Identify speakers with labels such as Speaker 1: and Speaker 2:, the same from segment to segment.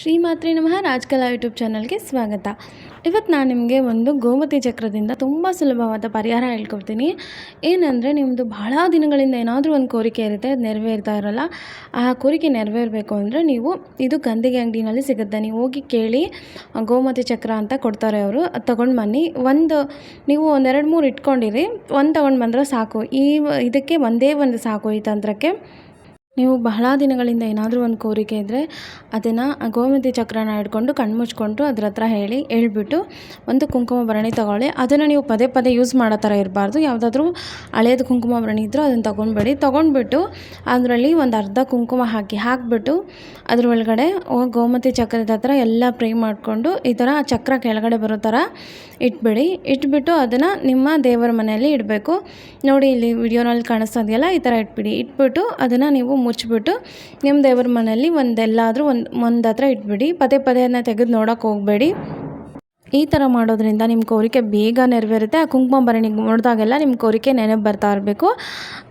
Speaker 1: ಶ್ರೀಮಾತ್ರಿ ನಮಃ. ರಾಜ್ಕಲಾ ಯೂಟ್ಯೂಬ್ ಚಾನಲ್ಗೆ ಸ್ವಾಗತ. ಇವತ್ತು ನಾನು ನಿಮಗೆ ಒಂದು ಗೋಮತಿ ಚಕ್ರದಿಂದ ತುಂಬ ಸುಲಭವಾದ ಪರಿಹಾರ ಹೇಳ್ಕೊಡ್ತೀನಿ. ಏನಂದರೆ ನಿಮ್ಮದು ಬಹಳ ದಿನಗಳಿಂದ ಏನಾದರೂ ಒಂದು ಕೋರಿಕೆ ಇರುತ್ತೆ, ಅದು ನೆರವೇರ್ತಾ ಇರೋಲ್ಲ. ಆ ಕೋರಿಕೆ ನೆರವೇರಬೇಕು ಅಂದರೆ ನೀವು ಇದು ಗಂದಿಗೆ ಅಂಗಡಿನಲ್ಲಿ ಸಿಗುತ್ತೆ. ನೀವು ಹೋಗಿ ಕೇಳಿ ಗೋಮತಿ ಚಕ್ರ ಅಂತ ಕೊಡ್ತಾರೆ ಅವರು. ಅದು ತೊಗೊಂಡು ಬನ್ನಿ. ಒಂದು, ನೀವು ಒಂದೆರಡು ಮೂರು ಇಟ್ಕೊಂಡಿರಿ. ಒಂದು ತೊಗೊಂಡು ಬಂದರೆ ಸಾಕು. ಈ ಇದಕ್ಕೆ ಒಂದೇ ಒಂದು ಸಾಕು ಈ ತಂತ್ರಕ್ಕೆ. ನೀವು ಬಹಳ ದಿನಗಳಿಂದ ಏನಾದರೂ ಒಂದು ಕೋರಿಕೆ ಇದ್ದರೆ ಅದನ್ನು ಗೋಮತಿ ಚಕ್ರನ ಹಿಡ್ಕೊಂಡು ಕಣ್ಣು ಮುಚ್ಕೊಂಡು ಅದ್ರ ಹತ್ರ ಹೇಳಿ, ಹೇಳ್ಬಿಟ್ಟು ಒಂದು ಕುಂಕುಮ ಭರಣಿ ತಗೊಳ್ಳಿ. ಅದನ್ನು ನೀವು ಪದೇ ಪದೇ ಯೂಸ್ ಮಾಡೋ ಥರ ಇರಬಾರ್ದು. ಯಾವುದಾದ್ರೂ ಹಳೇದು ಕುಂಕುಮ ಭರಣಿ ಇದ್ದರೂ ಅದನ್ನು ತೊಗೊಂಡ್ಬೇಡಿ. ತೊಗೊಂಡ್ಬಿಟ್ಟು ಅದರಲ್ಲಿ ಒಂದು ಅರ್ಧ ಕುಂಕುಮ ಹಾಕಿ ಹಾಕಿಬಿಟ್ಟು ಅದ್ರ ಒಳಗಡೆ ಗೋಮತಿ ಚಕ್ರದ ಹತ್ರ ಎಲ್ಲ ಪ್ರೇ ಮಾಡಿಕೊಂಡು ಈ ಥರ ಚಕ್ರ ಕೆಳಗಡೆ ಬರೋ ಥರ ಇಟ್ಬಿಡಿ. ಇಟ್ಬಿಟ್ಟು ಅದನ್ನು ನಿಮ್ಮ ದೇವರ ಮನೆಯಲ್ಲಿ ಇಡಬೇಕು. ನೋಡಿ ಇಲ್ಲಿ ವಿಡಿಯೋನಲ್ಲಿ ಕಾಣಿಸ್ತಾ ಇದೆಯಲ್ಲ, ಈ ಥರ ಇಟ್ಬಿಡಿ. ಇಟ್ಬಿಟ್ಟು ಅದನ್ನು ನೀವು ಮುಚ್ಚಿಬಿಟ್ಟು ನಿಮ್ಮ ದೇವರ ಮನೆಯಲ್ಲಿ ಒಂದೆಲ್ಲಾದರೂ ಒಂದು ಒಂದು ಹತ್ರ ಇಟ್ಬಿಡಿ. ಪದೇ ಪದೇ ಅದನ್ನ ತೆಗೆದು ನೋಡೋಕೆ ಹೋಗಬೇಡಿ. ಈ ಥರ ಮಾಡೋದ್ರಿಂದ ನಿಮ್ಮ ಕೋರಿಕೆ ಬೇಗ ನೆರವೇರುತ್ತೆ. ಆ ಕುಂಕುಮ ಭರಣಿ ನೋಡಿದಾಗೆಲ್ಲ ನಿಮ್ಮ ಕೋರಿಕೆ ನೆನಪು ಬರ್ತಾ ಇರಬೇಕು.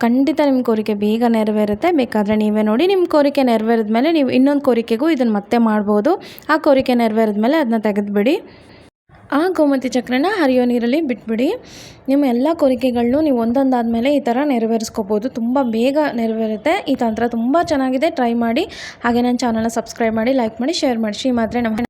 Speaker 1: ಖಂಡಿತ ನಿಮ್ಮ ಕೋರಿಕೆ ಬೇಗ ನೆರವೇರುತ್ತೆ. ಬೇಕಾದರೆ ನೀವೇ ನೋಡಿ ನಿಮ್ಮ ಕೋರಿಕೆ ನೆರವೇರಿದ ಮೇಲೆ ನೀವು ಇನ್ನೊಂದು ಕೋರಿಕೆಗೂ ಇದನ್ನು ಮತ್ತೆ ಮಾಡ್ಬೋದು. ಆ ಕೋರಿಕೆ ನೆರವೇರಿದ ಮೇಲೆ ಅದನ್ನ ತೆಗೆದುಬಿಡಿ. ಆ ಗೋಮತಿ ಚಕ್ರನ ಹರಿಯೋ ನೀರಲ್ಲಿ ಬಿಟ್ಬಿಡಿ. ನಿಮ್ಮ ಎಲ್ಲ ಕೋರಿಕೆಗಳನ್ನೂ ನೀವು ಒಂದೊಂದಾದ ಮೇಲೆ ಈ ಥರ ನೆರವೇರಿಸ್ಕೋಬೋದು. ತುಂಬ ಬೇಗ ನೆರವೇರುತ್ತೆ. ಈ ತಂತ್ರ ತುಂಬ ಚೆನ್ನಾಗಿದೆ. ಟ್ರೈ ಮಾಡಿ. ಹಾಗೆ ನನ್ನ ಚಾನಲ್ನ ಸಬ್ಸ್ಕ್ರೈಬ್ ಮಾಡಿ, ಲೈಕ್ ಮಾಡಿ, ಶೇರ್ ಮಾಡಿ. ಶ್ರೀ ಮಾತ್ರೆ ನಮ್ಮ